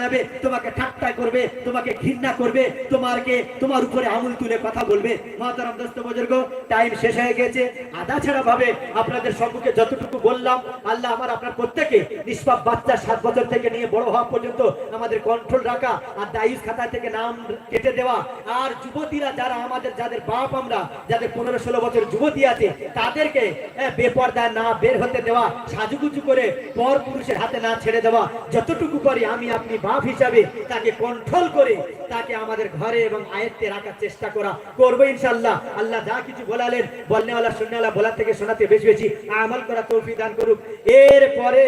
বানাবে তোমাকে ঠাট্টা করবে তোমাকে ঘৃণা করবে তোমাকে তোমার উপরে আঙুল তুলে কথা বলবে। মহাতারাম দোস্ত বুজুর্গ টাইম শেষ হয়ে গেছে। আধা ছাড়া ভাবে আপনাদের সম্মুখে যতটুকু বললাম আল্লাহ আমার আপনার প্রত্যেকে নিষ্পাপ বাচ্চা সাত বছর থেকে নিয়ে বড় হওয়া পর্যন্ত আমাদের কন্ট্রোল রাখা আর দায়ুষ খাতা থেকে নাম কেটে দেওয়া। আর যুবতীরা যারা আমাদের যাদের বাপ আমরা যাদের পনেরো ষোলো বছর যুবতী আছে তাদেরকে আহ, বেপর্দায় না বের হতে দেওয়া সাজুগুজু করে পর পুরুষের হাতে না ছেড়ে দেওয়া যতটুকু পারি আমি আপনি বাপ হিসাবে তাকে কন্ট্রোল করে তাকে আমাদের ঘরে এবং আয়ত্তে রাখার চেষ্টা করা। করব ইনশাল্লাহ আল্লাহ যা কিছু বলালেন বলনেওয়ালা শুননেওয়ালা বলার থেকে শোনাতে বেশি বেশি আমল করা তৌফি দান করুক। এরপরে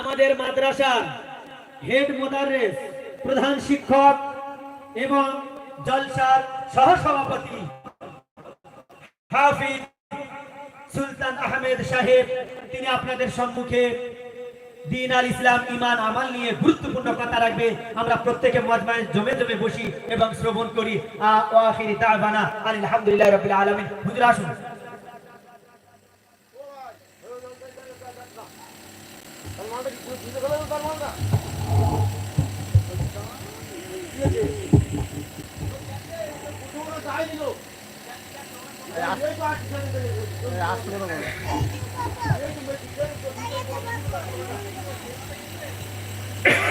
আমাদের মাদ্রাসার হেড মোদারেস প্রধান শিক্ষক এবং জলসার সহসভাপতি হাফিজ সুলতান আহমেদ সাহেব, তিনি আপনাদের সম্মুখে দিন আল ইসলাম ইমান আমাল নিয়ে গুরুত্বপূর্ণ কথা রাখবে। আমরা প্রত্যেকে মজমায় জমে জমে বসি এবং শ্রবণ করি। আলহামদুলিল্লাহ রাব্বিল আলামিন। হুজুর, আসুন। আসলে